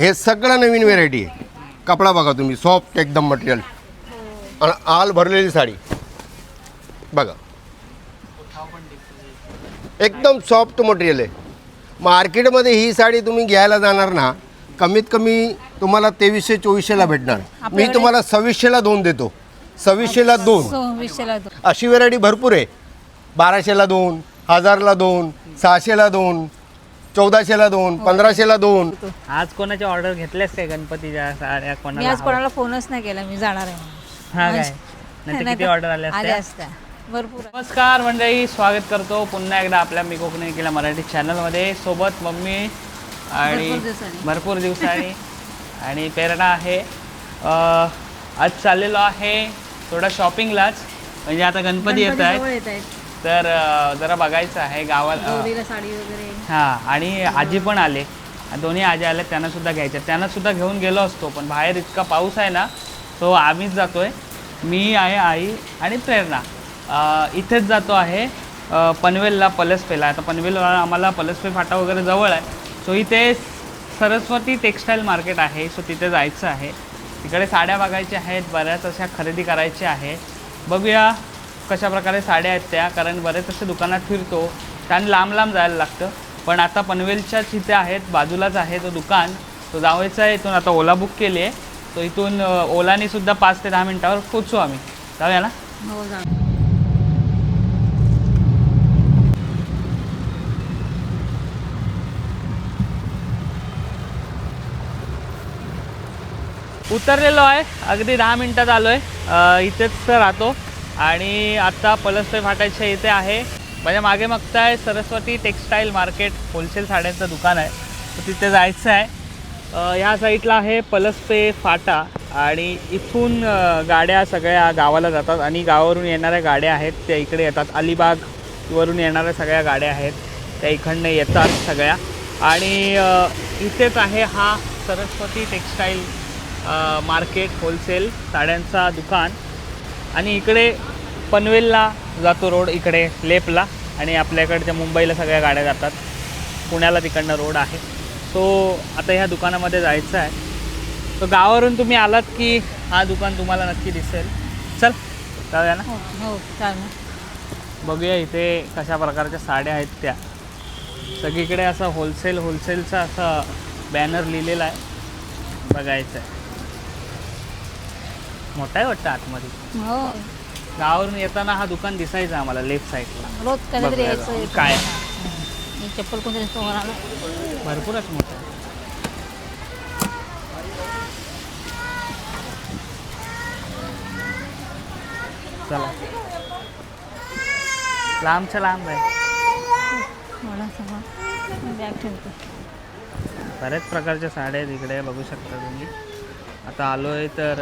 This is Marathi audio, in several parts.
हे सगळं नवीन व्हेरायटी आहे. कपडा बघा तुम्ही सॉफ्ट एकदम मटेरियल आणि आल भरलेली साडी. बघा. एकदम सॉफ्ट मटेरियल आहे. मार्केटमध्ये ही साडी तुम्ही घ्यायला जाणार ना कमीत कमी तुम्हाला तेवीसशे चोवीसशेला भेटणार. मी तुम्हाला सव्वीसशेला दोन देतो. सव्वीसशेला दोन. अशी व्हेरायटी भरपूर आहे. बाराशेला दोन हजारला दोन सहाशेला दोन चौदाशेला दोन पंधराशेला दोन. आज कोणाची ऑर्डर घेतल्यास काय गणपतीच्या साड्या मी कोणाला आज? कोणाला फोनच नाही केला मी जाणार आहे. म्हणून. हा काय? नाही किती ऑर्डर आल्या आल्या असत्या. असत्या भरपूर नमस्कार मंडळी स्वागत करतो पुन्हा एकदा आपल्या मी कोकणी केला मराठी चॅनलमध्ये सोबत मम्मी आणि भरपूर दिवसांनी. भरपूर दिवसांनी. आणि प्रेरणा आहे. अं, आज चाललेलो आहे थोडा शॉपिंगलाच म्हणजे आता गणपती येत गणपती आहेत. जवळ येत आहेत. तर जरा बघायचं आहे गावात अं, गौरीला साडी वगैरे. हां आणि आजी पण आले. दोन्ही आजी आल्या त्यांना सुद्धा घ्यायच्या त्यांना सुद्धा घेऊन गेलो असतो पण बाहेर इतका पाऊस आहे ना तो आम्हीच जातोय. मी आहे आई आणि प्रेरणा. इथेच जातो आहे पनवेलला पलसपेला. आता पनवेलला आम्हाला पलसपे फाटा वगैरे जवळ आहे. सो इथे सरस्वती टेक्स्टाईल मार्केट आहे. सो तिथे जायचं आहे. तिकडे साड्या बघायच्या आहेत बऱ्याच अशा खरेदी करायच्या आहे बघूया कशा प्रकारे साड्या आहेत त्या कारण बरेच असे दुकानात फिरतो त्याने लांब लांब जायला लागतं. पण आता पनवेलच्याच इथे आहेत बाजूलाच आहे तो दुकान. तो जावायचा आहे इथून आता ओला बुक केली आहे. तो इथून ओलाने सुद्धा पाच ते दहा मिनटावर पोचू आम्ही. जाऊया ना? हो उतरलेलो आहे अगदी दहा मिनटात आलो आहे इथेच तर राहतो. आणि आता पलसपे फाट्याच्या इथे आहे. माझ्या मागे मागताय सरस्वती टेक्स्टाईल मार्केट होलसेल साड्यांचं दुकान आहे. तर तिथे जायचं आहे. ह्या साईडला आहे पलसपे फाटा आणि इथून गाड्या सगळ्या गावाला जातात आणि गावावरून येणाऱ्या गाड्या आहेत त्या इकडे येतात. अलिबागवरून येणाऱ्या सगळ्या गाड्या आहेत. त्या इकडनं येतात सगळ्या. आणि इथेच आहे हा सरस्वती टेक्स्टाईल मार्केट होलसेल साड्यांचा दुकान. आणि इकडे पनवेलला जातो रोड इकडे लेपला. आणि आपल्याकडच्या मुंबईला सगळ्या गाड्या जातात. पुण्याला तिकडनं रोड आहे. सो आता ह्या दुकानामध्ये जायचं आहे. तो गावावरून तुम्ही आलात की हा दुकान तुम्हाला नक्की दिसेल. चल जाऊया ना? हो हो चालेल बघूया इथे कशा प्रकारच्या साड्या आहेत त्या. सगळीकडे असं होलसेल होलसेलचा असा बॅनर लिहिलेला आहे. बघायचं आहे मोठा आहे वाटतं आतमध्ये. हो. गावावरून येताना हा दुकान दिसायचा आम्हाला लेफ्ट साईडला रोज कधीतरी यायचं. येतं. काय? हां. चप्पल कोणतरी समोर आलं भरपूरच मोठा आहे. चला. लांबच्या लांब आहे. मला समोर बॅग ठेवतो. बऱ्याच प्रकारच्या साड्या आहेत इकडे बघू शकता तुम्ही. आता आलो आहे तर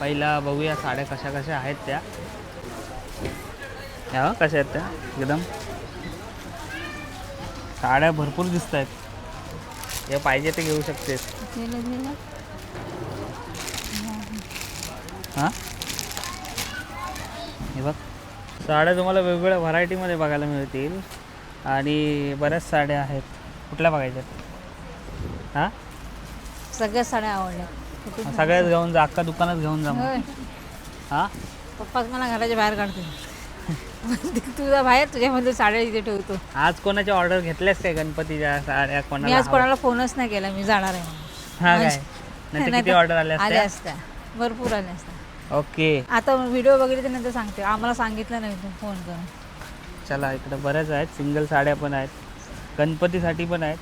पहिला बघूया साड्या कशा कशा आहेत त्या. ह्या हो, कशा आहेत त्या? एकदम. साड्या भरपूर दिसत आहेत हे पाहिजे ते घेऊ शकतेस. हां? हे बघ. साड्या तुम्हाला वेगवेगळ्या व्हरायटीमध्ये बघायला मिळतील. आणि बऱ्याच साड्या आहेत. कुठल्या बघायच्या हां? सगळ्या साड्या आवडल्या. सगळ्याच घेऊन जा अख्खा दुकानात घेऊन जा मग. होय. हां? पप्पाच मला घराच्या बाहेर काढते. तुझा बाहेर तुझ्यामध्ये साड्या इथे ठेवतो. आज कोणाची ऑर्डर घेतल्यास काय गणपतीच्या साड्या मी कोणाला आज? कोणाला फोनच नाही केला मी जाणार आहे म्हणून. हा काय? म्हणजे- किती ऑर्डर आल्या आल्या असत्या. असत्या भरपूर आल्या असत्या. ओके. आता व्हिडिओ बघितले नंतर सांगते. आम्हाला सांगितलं नाही तू फोन करून. चला इकडं बऱ्याच आहेत. सिंगल साड्या पण आहेत. गणपतीसाठी पण आहेत.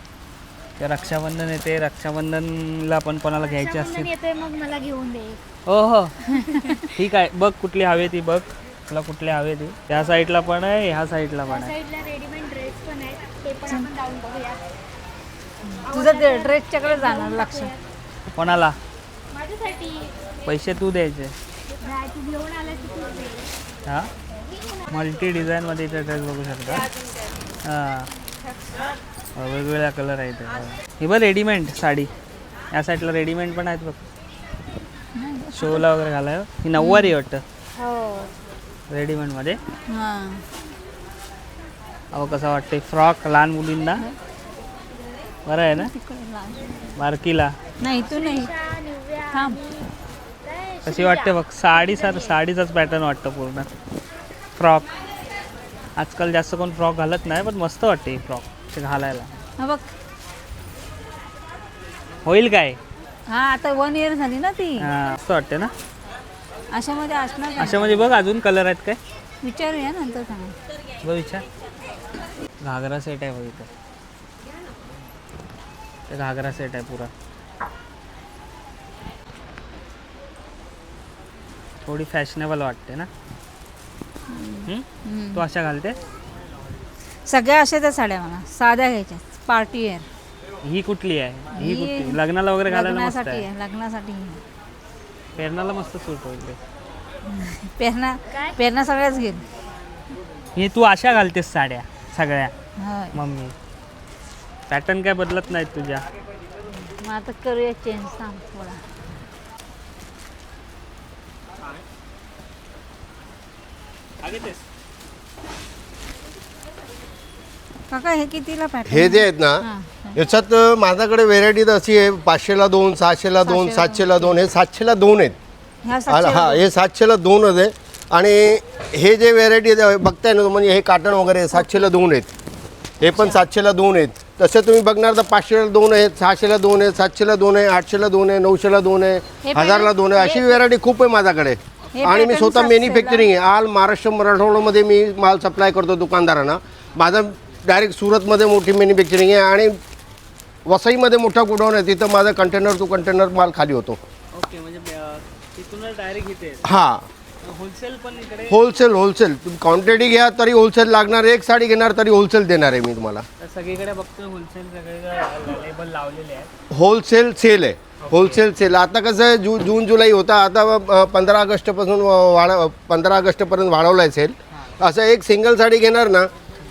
ते रक्षाबंधन येते. रक्षाबंधनला पण कोणाला घ्यायचे असतील? येते मग मला घेऊन दे. हो हो ठीक आहे. बघ कुठली हवी ती बघ. तुला कुठली हवी ती. त्या साईडला पण आहे ह्या साईडला पण आहे. साईडला रेडीमेड ड्रेस पण आहेत ते पण आपण जाऊन बघूया. तुझं ते ड्रेसच्याकडे जाणार लक्ष. कोणाला? माझ्यासाठी. पैसे तू द्यायचे. नाही, तू घेऊन आलास की तू दे. हां? मल्टी डिझाईनमध्ये इथे ड्रेस बघू शकता. हां. वेगवेगळ्या कलर आहेत. ही बघ रेडीमेड साडी. या साईडला रेडीमेड पण आहेत बघ. शोला वगैरे घालाय. ही नऊवारी वाटतं. रेडीमेडमध्ये हां. अहो कसं वाटते फ्रॉक लहान मुलींना. बरं आहे ना. बारकीला. नाही तू नाही. कशी वाटते बघ? साडी सर साडीचाच पॅटर्न वाटतं पूर्ण. फ्रॉक आजकाल जास्त कोण फ्रॉक घालत नाही पण मस्त वाटते ही फ्रॉक ते घालायला. हा बघ. होईल काय? हा आता वन इयर झाली ना ती. हां मस्त वाटते ना? अशामध्ये असणार का? अशा म्हणजे बघ अजून कलर आहेत काय. विचारूया नंतर सांगा. बघ विचार. घागरा सेट आहे बघ इथं. ते घागरा सेट आहे पुरा. थोडी फॅशनेबल वाटते ना? हम्म? तू अशा घालते? सगळ्या अशा त्या साड्या मला साध्या घ्यायच्या पार्टी वेअर ही कुठली आहे? ही कुठली? लग्नाला वगैरे घालायला मस्त लग्नासाठी आहे. आहे लग्नासाठी पेरणाला मस्त सूट होईल. पेरणा पेरणा सगळ्याच घेईल ही तू अशा घालतेस साड्या सगळ्या. होय. मम्मी पॅटर्न काय बदलत नाहीत तुझ्या? मग आता करूया चेंज सांग थोडा. काका हे कितीला हे जे आहेत ना हां याच्यात अं, माझ्याकडे व्हेरायटी अशी आहे पाचशेला दोन सहाशेला दोन सातशेला दोन हे सातशेला दोन आहेत. ह्या आला सातशे हा हे सातशेला दोनच आहे आणि हे जे व्हेरायटी बघताय ना म्हणजे हे काटण वगैरे सातशेला दोन आहेत. हे पण सातशेला दोन आहेत. तसे तुम्ही बघणार तर पाचशेला दोन आहेत सहाशेला दोन आहे सातशेला दोन आहे आठशेला दोन आहे नऊशेला दोन आहे हे हजारला दोन आहे. अशी व्हेरायटी खूप आहे माझ्याकडे. हे आणि मी pattern स्वतः सातशेला- मॅन्युफॅक्चरिंग आहे. आल महाराष्ट्र मराठवाड्यामध्ये मी माल सप्लाय करतो दुकानदारांना. माझं डायरेक्ट सुरतमध्ये मोठी मॅन्युफॅक्चरिंग आहे आणि वसईमध्ये मोठा गोडाऊन आहे. तिथं माझा कंटेनर टू कंटेनर माल खाली होतो. ओके म्हणजे तिथूनच डायरेक्ट इथे हां. होलसेल पण इकडे होलसेल होलसेल तुम्ही क्वांटिटी घ्या तरी होलसेल लागणार एक साडी घेणार तरी होलसेल देणार आहे मी तुम्हाला. सगळीकडे होलसेल सगळीकडे लेबल लावलेले आहेत. होलसेल सेल आहे. होलसेल सेल आता कसं आहे जू जून जुलै होता. आता पंधरा ऑगस्टपासून वाढ पंधरा ऑगस्टपर्यंत वाढवला आहे सेल असं एक सिंगल साडी घेणार ना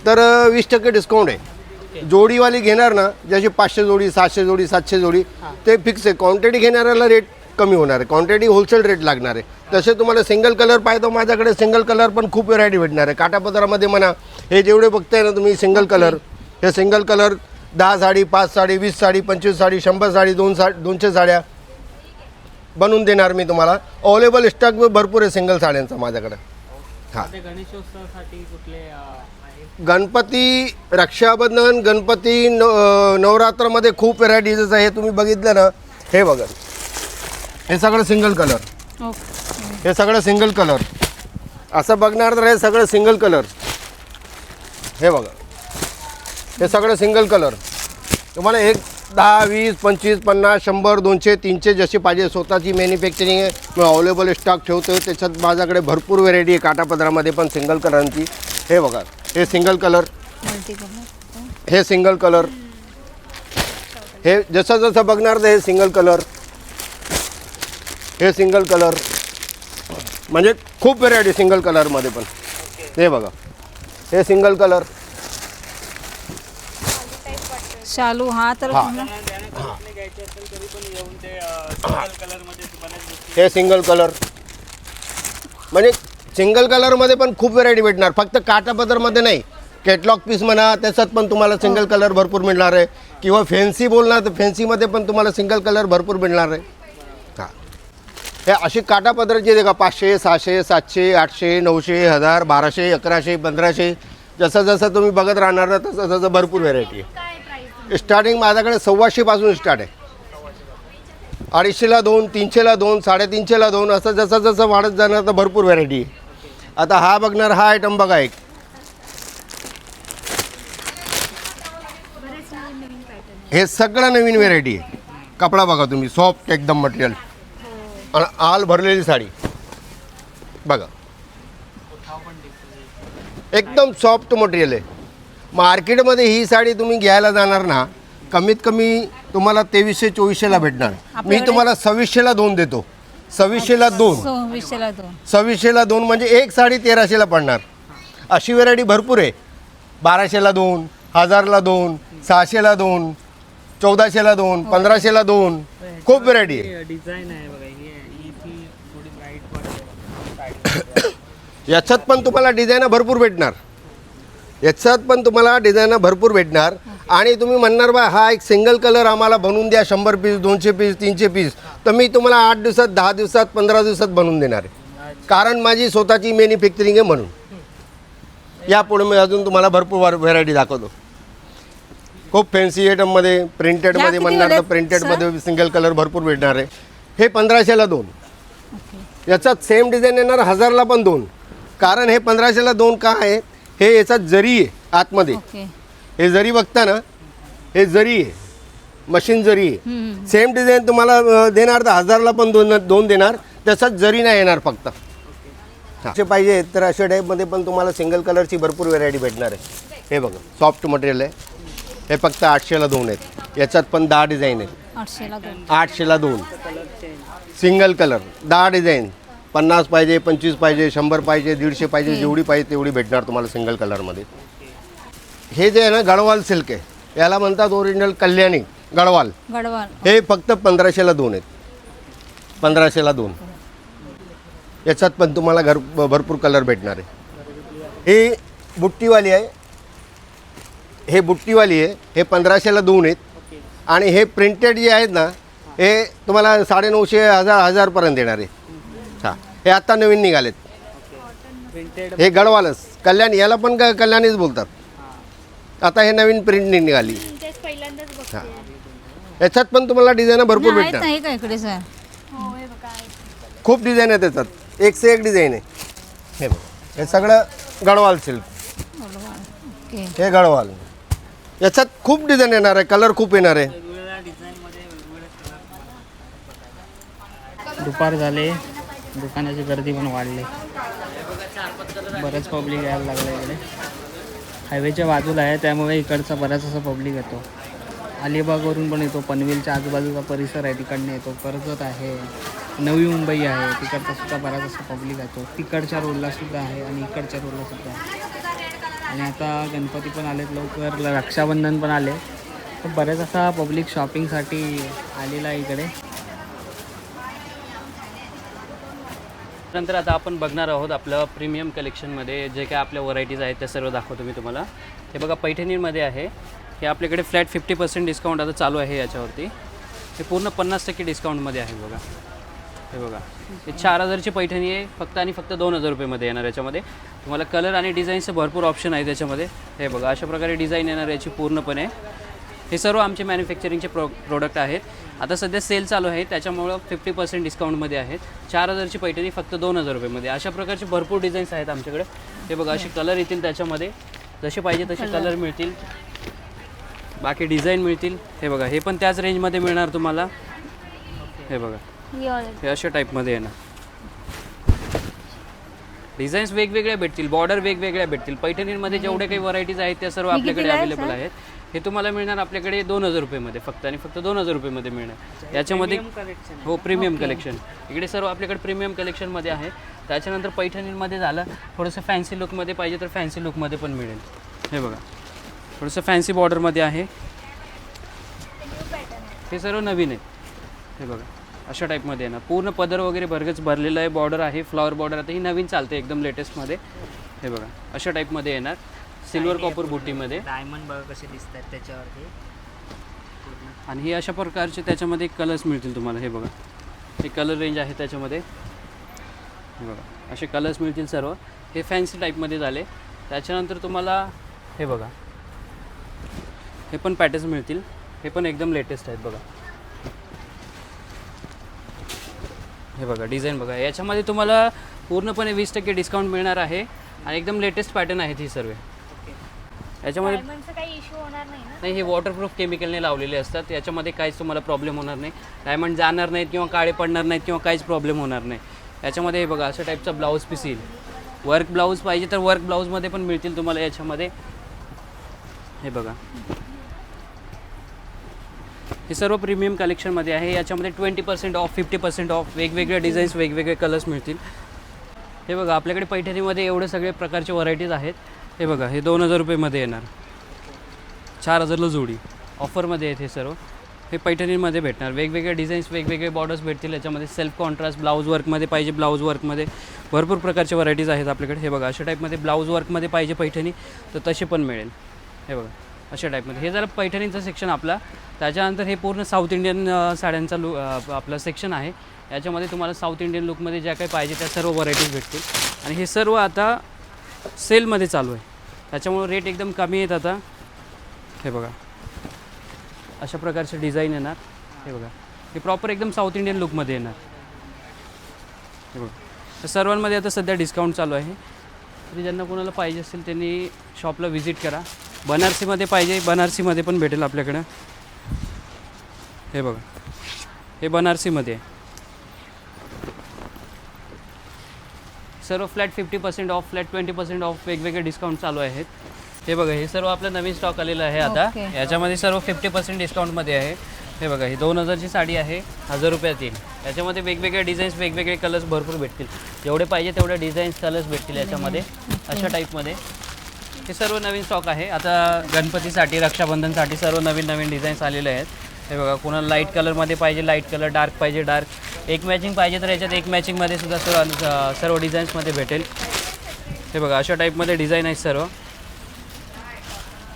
तर वीस टक्के डिस्काउंट आहे. जोडीवाली घेणार ना जशी पाचशे जोडी सहाशे जोडी सातशे जोडी ते फिक्स आहे. क्वांटिटी घेणाऱ्याला रेट कमी होणार आहे. क्वांटिटी होलसेल रेट लागणार आहे. तसे तुम्हाला सिंगल कलर पाहिजे माझ्याकडे सिंगल कलर पण खूप व्हरायटी भेटणार आहे. काटापदरामध्ये म्हणा हे जेवढे बघताय ना तुम्ही सिंगल कलर हे सिंगल कलर दहा साडी पाच साडी वीस साडी पंचवीस साडी शंभर साडी दोन सा दोनशे साड्या बनवून देणार मी तुम्हाला. अवेलेबल स्टॉक भरपूर आहे सिंगल साड्यांचा माझ्याकडे. हां. गणेशोत्सवासाठी कुठले गणपती रक्षाबंधन गणपती न नवरात्रामध्ये खूप व्हरायटीज आहे. तुम्ही बघितलं ना हे बघा. हे सगळं सिंगल कलर हे सगळं सिंगल कलर असं बघणार तर हे सगळं सिंगल कलर हे बघा. हे सगळं सिंगल कलर तुम्हाला एक दहा वीस पंचवीस पन्नास शंभर दोनशे तीनशे जशी पाहिजे स्वतःची मॅन्युफॅक्चरिंग आहे. मी अवेलेबल स्टॉक ठेवतो त्याच्यात माझ्याकडे भरपूर व्हेरायटी आहे काटापदरामध्ये पण सिंगल कलरची हे बघा. हे सिंगल कलर. मल्टी कलर हे सिंगल कलर. हे जसं जसं बघणार तर हे सिंगल कलर. हे सिंगल कलर. म्हणजे खूप व्हेरायटी सिंगल कलरमध्ये पण. हे बघा. हे सिंगल कलर. शालू हा तर हा. हे सिंगल कलर. म्हणजे सिंगल कलरमध्ये पण खूप व्हेरायटी भेटणार. फक्त काटापदरमध्ये नाही. कॅटलॉग पीस म्हणा त्याच्यात पण तुम्हाला सिंगल कलर भरपूर मिळणार आहे. किंवा फॅन्सी बोलणार तर फॅन्सीमध्ये पण तुम्हाला सिंगल कलर भरपूर मिळणार आहे. हां. हे अशी काटापदराची आहे का पाचशे सहाशे सातशे आठशे नऊशे हजार बाराशे अकराशे पंधराशे जसं जसं तुम्ही बघत राहणार ना तसं तसं भरपूर व्हेरायटी आहे. स्टार्टिंग माझ्याकडे सव्वाशेपासून स्टार्ट आहे. अडीचशेला दोन तीनशेला दोन साडेतीनशेला दोन असं जसं जसं वाढत जाणार तर भरपूर व्हरायटी आहे. आता हा बघणार हा आयटम बघा एक. हे सगळं नवीन व्हेरायटी आहे. कपडा बघा तुम्ही सॉफ्ट एकदम मटेरियल आणि आल भरलेली साडी. बघा. एकदम सॉफ्ट मटेरियल आहे. मार्केटमध्ये ही साडी तुम्ही घ्यायला जाणार ना कमीत कमी तुम्हाला तेवीसशे चोवीसशेला भेटणार. मी तुम्हाला सव्वीसशेला दोन देतो. सव्वीसशेला दोन. सव्वीसशेला दोन. सव्वीसशेला दोन म्हणजे एक साडी तेराशेला पडणार. अशी व्हेरायटी भरपूर आहे. बाराशेला दोन हजारला दोन सहाशेला दोन चौदाशेला दोन पंधराशेला दोन. खूप व्हेरायटी आहे. डिझाईन आहे बघा ही ही ती थोडी ब्राईट वाटते साडी. याच्यात पण तुम्हाला डिझाईन भरपूर भेटणार. याच्यात पण तुम्हाला डिझाईन भरपूर भेटणार. आणि तुम्ही म्हणणार बा हा एक सिंगल कलर आम्हाला बनवून द्या शंभर पीस दोनशे पीस तीनशे पीस तर मी तुम्हाला आठ दिवसात दहा दिवसात पंधरा दिवसात बनवून देणार आहे. कारण माझी स्वतःची मॅन्युफॅक्चरिंग आहे म्हणून. यापुढे मी अजून तुम्हाला भरपूर व्हेरायटी दाखवतो. खूप फॅन्सी आयटममध्ये प्रिंटेडमध्ये म्हणणार तर? प्रिंटेडमध्ये सिंगल कलर भरपूर भेटणार आहे. हे पंधराशेला दोन. याच्यात सेम डिझाईन येणार हजारला पण दोन. कारण हे पंधराशेला दोन का आहे? हे याच्यात जरी आहे आतमध्ये. हे जरी बघता ना हे जरी आहे मशीन जरी आहे. सेम डिझाईन तुम्हाला अं, देणार तर हजारला पण दोन दोन देणार त्याच्यात जरी नाही येणार फक्त. हा. असे पाहिजे तर अशा टाईपमध्ये पण तुम्हाला सिंगल कलरची भरपूर व्हेरायटी भेटणार आहे. हे बघा सॉफ्ट मटेरियल आहे. हे फक्त आठशेला दोन आहेत. याच्यात पण दहा डिझाईन आहेत. आठशेला दोन. आठशेला दोन. सिंगल कलर दहा डिझाईन पन्नास पाहिजे पंचवीस पाहिजे शंभर पाहिजे दीडशे पाहिजे जेवढी पाहिजे तेवढी भेटणार तुम्हाला सिंगल कलरमध्ये हे जे आहे ना गडवाल सिल्क आहे याला म्हणतात ओरिजिनल कल्याणी गडवाल. गडवाल. हे फक्त पंधराशेला दोन आहेत. पंधराशेला दोन. याच्यात पण तुम्हाला घर भरपूर कलर भेटणार आहे. ही बुट्टीवाली आहे. हे बुट्टीवाली आहे. हे पंधराशेला दोन आहेत. आणि हे प्रिंटेड जे आहेत ना हे तुम्हाला साडेनऊशे हजार हजारपर्यंत येणार आहे. हां हे आत्ता नवीन निघालेत. प्रिंटेड हे गडवालच. कल्याणी याला पण क- कल्याणीच बोलतात. आता हे नवीन प्रिंट निघाली. तेच पहिल्यांदाच बघते. याच्यात पण तुम्हाला डिझाईन भरपूर आहेत भेटणार नाही का इकडे सर? हो हे बघा. खूप डिझाईन आहे त्याच्यात एक से एक डिझाईन आहे. हे बघा. हे सगळं गडवाल सिल्क ओके. हे गडवाल. याच्यात खूप डिझाईन येणार आहे. कलर खूप येणार आहे. दुपार झाले. दुकानाची गर्दी पण वाढली. बरंच पब्लिक यायला लागलं इकडे. हायवेच्या बाजूला आहे त्यामुळे इकडचा बराच असा पब्लिक येतो. अलिबागवरून पण येतो पनवेलच्या आजूबाजूचा परिसर आहे तिकडनं येतो कर्जत आहे नवी मुंबई आहे तिकडचा सुद्धा बराच असा पब्लिक येतो. तिकडच्या रोडला सुद्धा आहे आणि इकडच्या रोडला सुद्धा आहे. आणि आता गणपती पण आलेत लवकर रक्षाबंधन पण आले. तर बऱ्याच असा पब्लिक शॉपिंगसाठी आलेला आहे इकडे. नंतर आता आपण बघणार आहोत आपलं प्रीमियम कलेक्शनमध्ये जे काय आपल्या व्हरायटीज आहेत त्या सर्व दाखवतो मी तुम्हाला. हे बघा पैठणीमध्ये आहे. हे आपल्याकडे फ्लॅट फिफ्टी पर्सेंट डिस्काउंट आता चालू आहे याच्यावरती. हे पूर्ण पन्नास टक्के डिस्काउंटमध्ये आहे बघा. हे बघा. हे चार हजारची पैठणी आहे फक्त आणि फक्त दोन हजार रुपयेमध्ये येणार याच्यामध्ये. तुम्हाला कलर आणि डिझाईनचं भरपूर ऑप्शन आहे त्याच्यामध्ये हे बघा अशा प्रकारे डिझाईन येणार याची पूर्णपणे. हे सर्व आमचे मॅन्युफॅक्चरिंगचे प्रो प्रोडक्ट आहेत. आता सध्या सेल चालू आहे त्याच्यामुळं फिफ्टी पर्सेंट डिस्काउंटमध्ये आहेत. चार हजारची पैठणी फक्त दोन हजार रुपयेमध्ये. अशा प्रकारचे भरपूर डिझाईन्स आहेत आमच्याकडे. हे बघा असे कलर येतील त्याच्यामध्ये. जसे पाहिजे तसे कलर मिळतील. बाकी डिझाईन मिळतील. हे बघा हे पण त्याच रेंजमध्ये मिळणार तुम्हाला. हे बघा. ही अशा टाईपमध्ये येणार. डिझाईन्स वेगवेगळ्या भेटतील. बॉर्डर वेगवेगळ्या भेटतील. पैठणींमध्ये जेवढे काही व्हरायटीज आहेत त्या सर्व आपल्याकडे अवेलेबल आहेत. हे तुम्हाला मिळणार आपल्याकडे दोन हजार रुपयेमध्ये फक्त आणि फक्त दोन हजार रुपयेमध्ये मिळणार. याच्यामध्ये हो प्रीमियम कलेक्शन इकडे सर्व आपल्याकडे प्रीमियम कलेक्शनमध्ये आहे. त्याच्यानंतर पैठणींमध्ये झालं. थोडंसं फॅन्सी लुकमध्ये पाहिजे तर फॅन्सी लुकमध्ये पण मिळेल. हे बघा. थोडंसं फॅन्सी बॉर्डरमध्ये आहे. हे सर्व नवीन आहे हे बघा. अशा टाईपमध्ये ना. पूर्ण पदर वगैरे भरगच भरलेलं आहे. बॉर्डर आहे. फ्लॉवर बॉर्डर आता ही नवीन चालते एकदम लेटेस्टमध्ये हे बघा. अशा टाईपमध्ये येणार. Silver copper बुटीमध्ये. डायमंड बघा कसे दिसत आहेत त्याच्यावरती. आणि हे अशा प्रकारचे त्याच्यामध्ये कलर्स मिळतील तुम्हाला हे बघा. हे कलर रेंज आहे त्याच्यामध्ये. हे बघा असे कलर्स मिळतील सर्व. हे फॅन्सी टाईपमध्ये झाले. त्याच्यानंतर तुम्हाला हे बघा. हे पण पॅटर्न्स मिळतील. हे पण एकदम लेटेस्ट आहेत बघा. हे बघा डिझाईन बघा. याच्यामध्ये तुम्हाला पूर्णपणे वीस टक्के डिस्काउंट मिळणार आहे. आणि एकदम लेटेस्ट पॅटर्न आहेत ही सर्व. याच्यामध्ये डायमंडचा काही इश्यू होणार नाही ना? नाही हे वॉटरप्रूफ केमिकलने लावलेले असतात. याच्यामध्ये काहीच तुम्हाला प्रॉब्लेम होणार नाही. डायमंड जाणार नाहीत किंवा काळे पडणार नाहीत किंवा काहीच प्रॉब्लेम होणार नाही. याच्यामध्ये हे बघा अशा टाईपचा ब्लाऊज पीस येईल वर्क ब्लाऊज पाहिजे तर वर्क ब्लाऊजमध्ये पण मिळतील तुम्हाला याच्यामध्ये. हे बघा. हे सर्व प्रीमियम कलेक्शनमध्ये आहे. याच्यामध्ये twenty percent off fifty percent off वेगवेगळे डिझाईन्स वेगवेगळे कलर्स मिळतील. हे बघा आपल्याकडे पैठणीमध्ये एवढे सगळे प्रकारचे व्हरायटीज आहेत. हे बघा हे दोन हजार रुपयेमध्ये येणार. चार हजारला जोडी. ऑफरमध्ये आहेत हे सर्व. हे पैठणीमध्ये भेटणार. वेगवेगळे डिझाईन्स वेगवेगळे बॉर्डर्स भेटतील. याच्यामध्ये सेल्फ कॉन्ट्रास्ट ब्लाऊज वर्कमध्ये पाहिजे ब्लाऊज वर्कमध्ये भरपूर प्रकारचे व्हरायटीज आहेत आपल्याकडे. हे बघा अशा टाईपमध्ये ब्लाऊज वर्कमध्ये पाहिजे पैठणी तर तसे पण मिळेल. हे बघा अशा टाईपमध्ये हे जरा पैठणीचं सेक्शन आपला. त्याच्यानंतर हे पूर्ण साऊथ इंडियन साड्यांचा लू आपलं सेक्शन आहे. याच्यामध्ये तुम्हाला साऊथ इंडियन लुकमध्ये ज्या काही पाहिजे त्या सर्व व्हरायटीज भेटतील. आणि हे सर्व आता सेलमध्ये चालू आहे. त्याच्यामुळं रेट एकदम कमी आहेत आता. हे बघा. अशा प्रकारचे डिझाईन येणार. हे बघा. हे प्रॉपर एकदम साऊथ इंडियन लुकमध्ये येणार. हे बघा. तर सर्वांमध्ये आता सध्या डिस्काउंट चालू आहे. तरी ज्यांना कोणाला पाहिजे असेल त्यांनी शॉपला व्हिजिट करा. बनारसीमध्ये पाहिजे बनारसीमध्ये पण भेटेल आपल्याकडं. हे बघा. हे बनारसीमध्ये आहे. सर्व flat fifty percent off flat twenty percent off वेगवेगळे डिस्काउंट चालू आहेत. हे बघा हे सर्व आपलं नवीन स्टॉक आलेलं आहे आता. Okay. याच्यामध्ये सर्व फिफ्टी पर्सेंट डिस्काउंटमध्ये आहे. हे बघा ही दोन हजारची साडी आहे हजार रुपयात येईल याच्यामध्ये वेगवेगळे डिझाईन्स वेगवेगळे कलर्स भरपूर भेटतील. जेवढे पाहिजे तेवढे डिझाईन्स कलर्स भेटतील याच्यामध्ये अशा टाईपमध्ये हे सर्व नवीन स्टॉक आहे. आता गणपतीसाठी रक्षाबंधनसाठी सर्व नवीन नवीन डिझाईन्स आलेले आहेत. हे बघा कोणाला लाइट कलरमध्ये पाहिजे लाइट कलर डार्क पाहिजे डार्क एक मॅचिंग पाहिजे तर याच्यात एक मॅचिंगमध्ये सुद्धा सर्व सर्व डिझाईन्समध्ये भेटेल. हे बघा अशा टाईपमध्ये डिझाईन आहेत सर्व.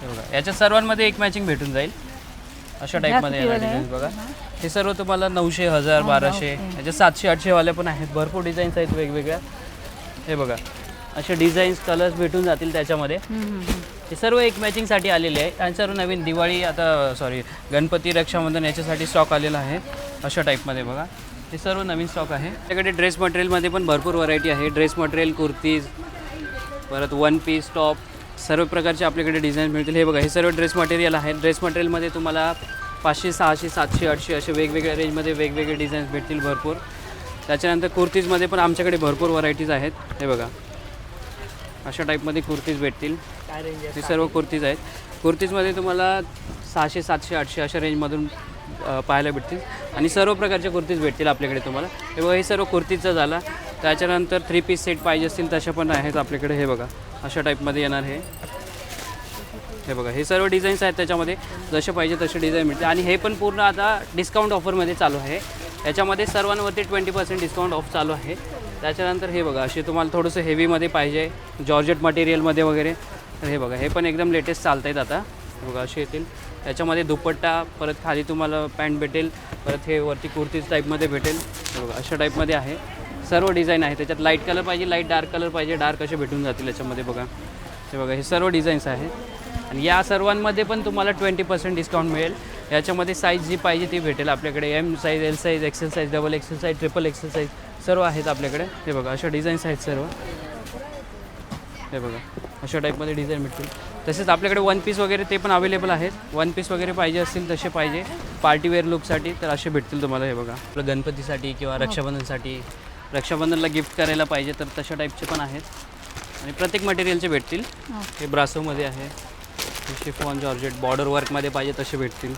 हे बघा याच्यात सर्वांमध्ये एक मॅचिंग भेटून जाईल. अशा टाईपमध्ये डिझाईन्स बघा. हे सर्व तुम्हाला नऊशे हजार बाराशे याच्यात सातशे आठशेवाले पण आहेत. भरपूर डिझाईन्स आहेत वेगवेगळ्या. हे बघा असे डिझाईन्स कलर्स भेटून जातील त्याच्यामध्ये. हे सर्व एक मॅचिंगसाठी आलेले आहे. आणि सर्व नवीन दिवाळी आता सॉरी गणपती रक्षाबंधन याच्यासाठी स्टॉक आलेला आहे. अशा टाईपमध्ये बघा. हे सर्व नवीन स्टॉक आहे. त्याकडे ड्रेस मटेरियलमध्ये पण भरपूर व्हरायटी आहे. ड्रेस मटेरियल कुर्तीज परत वन पीस टॉप सर्व प्रकारचे आपल्याकडे डिझाईन मिळतील. हे बघा हे सर्व ड्रेस मटेरियल आहे. ड्रेस मटेरियलमध्ये तुम्हाला पाचशे सहाशे सातशे आठशे असे वेगवेगळ्या रेंजमध्ये वेगवेगळे डिझाईन्स भेटतील भरपूर. त्याच्यानंतर कुर्तीजमध्ये पण आमच्याकडे भरपूर व्हरायटीज आहेत. हे बघा. अशा टाईपमध्ये कुर्तीज भेटतील. काय रेंज हे सर्व कुर्तीज आहेत. कुर्तीजमध्ये तुम्हाला सहाशे सातशे आठशे अशा रेंजमधून पाहायला भेटतील. आणि सर्व प्रकारच्या कुर्तीज भेटतील आपल्याकडे तुम्हाला. हे बघा हे सर्व कुर्तीचं झाला. त्याच्यानंतर थ्री पीस सेट पाहिजे असतील तशा पण आहेत आपल्याकडे. हे बघा अशा टाईपमध्ये येणार हे. हे बघा हे सर्व डिझाईन्स आहेत त्याच्यामध्ये. जसे पाहिजे तसे डिझाईन मिळते आणि हे पण पूर्ण आता डिस्काउंट ऑफरमध्ये चालू आहे. याच्यामध्ये सर्वांवरती ट्वेंटी पर्सेंट डिस्काउंट ऑफ चालू आहे. त्याच्यानंतर हे बघा असे तुम्हाला थोडंसं हेवीमध्ये पाहिजे. जॉर्जेट मटेरियलमध्ये वगैरे. तर हे बघा हे पण एकदम लेटेस्ट चालत आहेत आता बघा असे येतील. त्याच्यामध्ये दुपट्टा परत खाली तुम्हाला पॅन्ट भेटेल परत हे वरती कुर्तीज टाईपमध्ये भेटेल. बघा अशा टाईपमध्ये आहे. सर्व डिझाईन आहे. त्याच्यात लाइट कलर पाहिजे लाइट डार्क कलर पाहिजे डार्क असे भेटून जातील याच्यामध्ये बघा. हे बघा हे सर्व डिझाईन्स आहेत. आणि या सर्वांमध्ये पण तुम्हाला ट्वेंटी पर्सेंट डिस्काउंट मिळेल. याच्यामध्ये साईज जी पाहिजे ती भेटेल आपल्याकडे. M size L size XL size double XL size triple XL size सर्व आहेत आपल्याकडे. हे बघा अशा डिझाईन्स आहेत सर्व. हे बघा. अशा टाईपमध्ये डिझाईन भेटतील. तसेच आपल्याकडे वन पीस वगैरे ते पण अवेलेबल आहेत. वन पीस वगैरे पाहिजे असतील तसे पाहिजे. पार्टीवेअर लुकसाठी तर असे भेटतील तुम्हाला हे बघा. आपलं गणपतीसाठी किंवा रक्षाबंधनसाठी. रक्षाबंधनला गिफ्ट करायला पाहिजे तर तशा टाईपचे पण आहेत. आणि प्रत्येक मटेरियलचे भेटतील. हे. ब्रासोमध्ये आहे. हे शिफॉन जॉर्जेट बॉर्डर वर्कमध्ये पाहिजे तसे भेटतील.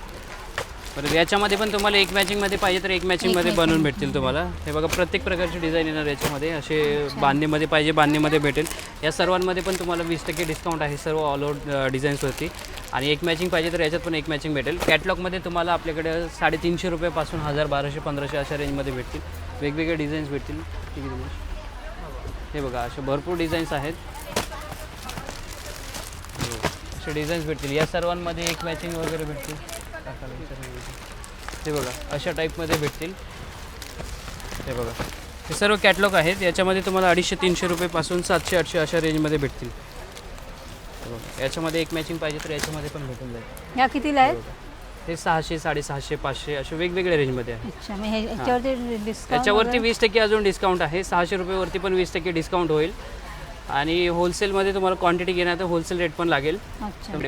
परत याच्यामध्ये पण तुम्हाला एक मॅचिंगमध्ये पाहिजे तर एक मॅचिंगमध्ये बनवून भेटतील तुम्हाला. हे बघा प्रत्येक प्रकारचे डिझाईन येणार याच्यामध्ये. असे बांधणीमध्ये पाहिजे बांधणीमध्ये भेटेल. या सर्वांमध्ये पण तुम्हाला वीस टक्के डिस्काउंट आहे सर्व ऑल ओव्हर डिझाईन्सवरती आणि एक मॅचिंग पाहिजे तर याच्यात पण एक मॅचिंग भेटेल. कॅटलॉगमध्ये तुम्हाला आपल्याकडे साडेतीनशे रुपयापासून हजार बाराशे पंधराशे अशा रेंजमध्ये भेटतील. वेगवेगळे डिझाईन्स भेटतील. ठीक आहे दिनेश? हे बघा असे भरपूर डिझाईन्स आहेत. हो, असे डिझाईन्स भेटतील. या सर्वांमध्ये एक मॅचिंग वगैरे भेटतील. हे बघा अशा टाईपमध्ये भेटतील. हे बघा हे सर्व कॅटलॉग आहेत. याच्यामध्ये तुम्हाला अडीचशे तीनशे रुपयेपासून सातशे आठशे अशा रेंजमध्ये भेटतील. याच्यामध्ये एक मॅचिंग पाहिजे तर याच्यामध्ये पण भेटून जाईल. ह्या कितीला आहेत? हे सहाशे साडेसहाशे पाचशे असे वेगवेगळ्या रेंजमध्ये आहे याच्यावरती वीस टक्के अजून डिस्काउंट आहे. सहाशे रुपयेवरती पण वीस टक्के डिस्काउंट होईल. आणि होलसेलमध्ये तुम्हाला क्वांटिटी घेणार तर होलसेल रेट पण लागेल.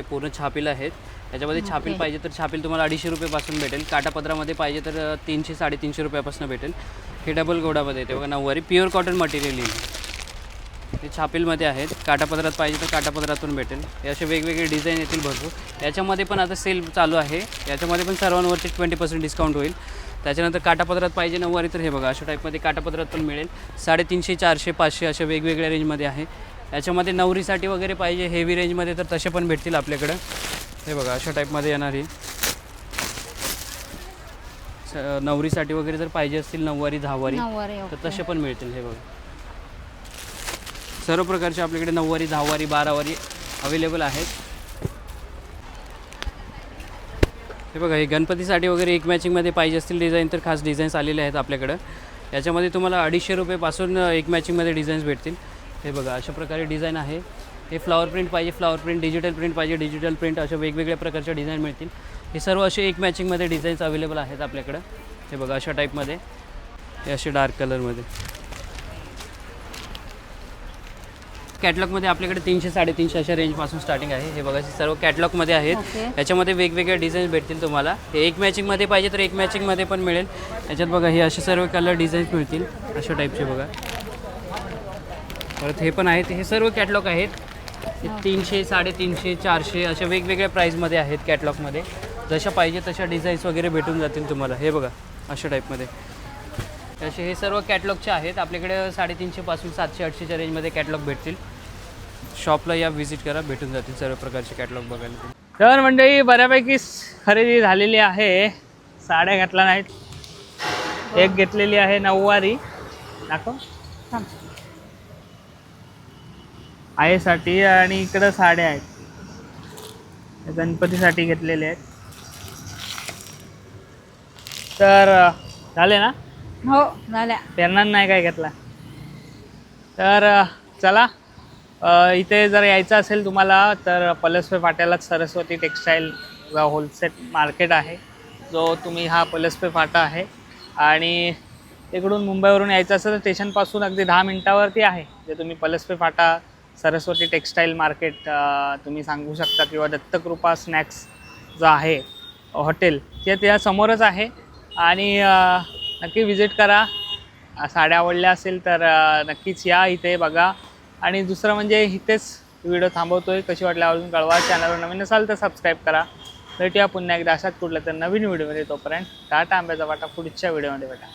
पूर्ण छापील आहेत. याच्यामध्ये छापील. पाहिजे तर छापील तुम्हाला अडीचशे रुपयेपासून भेटेल. काटापत्रामध्ये पाहिजे तर तीनशे साडेतीनशे रुपयापासून भेटेल. हे डबल गोडामध्ये येते. बघा नऊवारी. प्युअर कॉटन मटेरियल येईल. हे छापीलमध्ये आहेत. काटापत्रात पाहिजे तर काटापत्रात पण भेटेल. हे असे वेगवेगळे डिझाईन येतील भरपूर. याच्यामध्ये पण आता सेल चालू आहे. याच्यामध्ये पण सर्वांवरती ट्वेंटी पर्सेंट डिस्काउंट होईल. त्याच्यानंतर काटापत्रात पाहिजे नऊवारी तर हे बघा अशा टाईपमध्ये काटापत्रात पण मिळेल. साडेतीनशे चारशे पाचशे अशा वेगवेगळ्या रेंजमध्ये आहे. याच्यामध्ये नवरीसाठी वगैरे पाहिजे हेवी रेंजमध्ये तर तसे पण भेटतील आपल्याकडं. हे बघा अशा टाईपमध्ये येणार. ही स- नवरीसाठी वगैरे जर पाहिजे असतील नऊवारी दहावारी तर. तसे पण मिळतील हे बघा. सर्व प्रकारचे आपल्याकडे नऊवारी दहावारी बारावारी अवेलेबल आहेत. हे बघा हे गणपतीसाठी वगैरे एक मॅचिंगमध्ये पाहिजे असतील डिझाईन तर खास डिझाईन्स आलेले आहेत आपल्याकडं. याच्यामध्ये तुम्हाला अडीचशे रुपयेपासून एक मॅचिंगमध्ये डिझाईन्स भेटतील. हे बघा अशा प्रकारे डिझाईन आहे. हे फ्लॉवर प्रिंट पाहिजे फ्लॉवर प्रिंट डिजिटल प्रिंट पाहिजे डिजिटल प्रिंट अशा वेगवेगळ्या प्रकारच्या डिझाईन मिळतील. हे सर्व असे एक मॅचिंगमध्ये डिझाईन्स अवेलेबल आहेत आपल्याकडं. हे बघा अशा टाईपमध्ये हे असे डार्क कलरमध्ये कॅटलॉगमध्ये आपल्याकडे तीनशे साडेतीनशे अशा रेंजपासून स्टार्टिंग आहे. हे बघा हे सर्व कॅटलॉगमध्ये आहेत. याच्यामध्ये वेगवेगळे डिझाईन्स भेटतील तुम्हाला. हे एक मॅचिंगमध्ये पाहिजे तर एक मॅचिंगमध्ये पण मिळेल. याच्यात बघा हे असे सर्व कलर डिझाईन्स मिळतील. अशा टाईपचे बघा. परत हे पण आहेत. हे सर्व कॅटलॉग आहेत. हे तीनशे साडेतीनशे चारशे अशा वेगवेगळ्या प्राईजमध्ये आहेत कॅटलॉगमध्ये जशा पाहिजे तशा डिझाईन्स वगैरे भेटून जातील तुम्हाला. हे बघा अशा टाईपमध्ये असे हे सर्व कॅटलॉगचे आहेत. आपल्याकडे साडेतीनशेपासून सातशे आठशेच्या रेंजमध्ये कॅटलॉग भेटतील. शॉपला या व्हिजिट करा भेटून जातील सर्व प्रकारचे कॅटलॉग बघायला. तर मंडळी बऱ्यापैकी खरेदी झालेली आहे. साड्या घातल्या नाहीत. एक घेतलेली आहे नऊवारी. दाखव. आईसाठी आणि इकडं साड्या आहेत. गणपतीसाठी घेतलेले आहेत. तर झाले ना? हो झाल्या. त्यांना नाही काय घेतला. तर चला. इथे जर यायचं असेल तुम्हाला तर पलसपे फाट्यालाच सरस्वती टेक्स्टाईल होलसेल मार्केट आहे. जो तुम्ही हा पलसपे फाटा आहे. आणि तिकडून मुंबईवरून यायचं असेल तर स्टेशनपासून अगदी दहा मिनटावरती आहे. जे तुम्ही पलसपे फाटा सरस्वती टेक्स्टाईल मार्केट तुम्ही सांगू शकता किंवा दत्तकृपा स्नॅक्स जो आहे हॉटेल ते त्या समोरच आहे. आणि नक्की विजिट करा. साड्या आवडल्या असेल तर नक्कीच या इथे बघा. आणि दुसरं म्हणजे इथेच व्हिडिओ थांबवतो आहे कशी वाटल्या अजून कळवा. चॅनलवर नवीन असाल तर सबस्क्राईब करा. भेटूया पुन्हा एकदा अशाच कुठल्या तर नवीन व्हिडिओमध्ये. तोपर्यंत टाटा आंब्याचा वाटा. पुढच्या व्हिडिओमध्ये भेटा.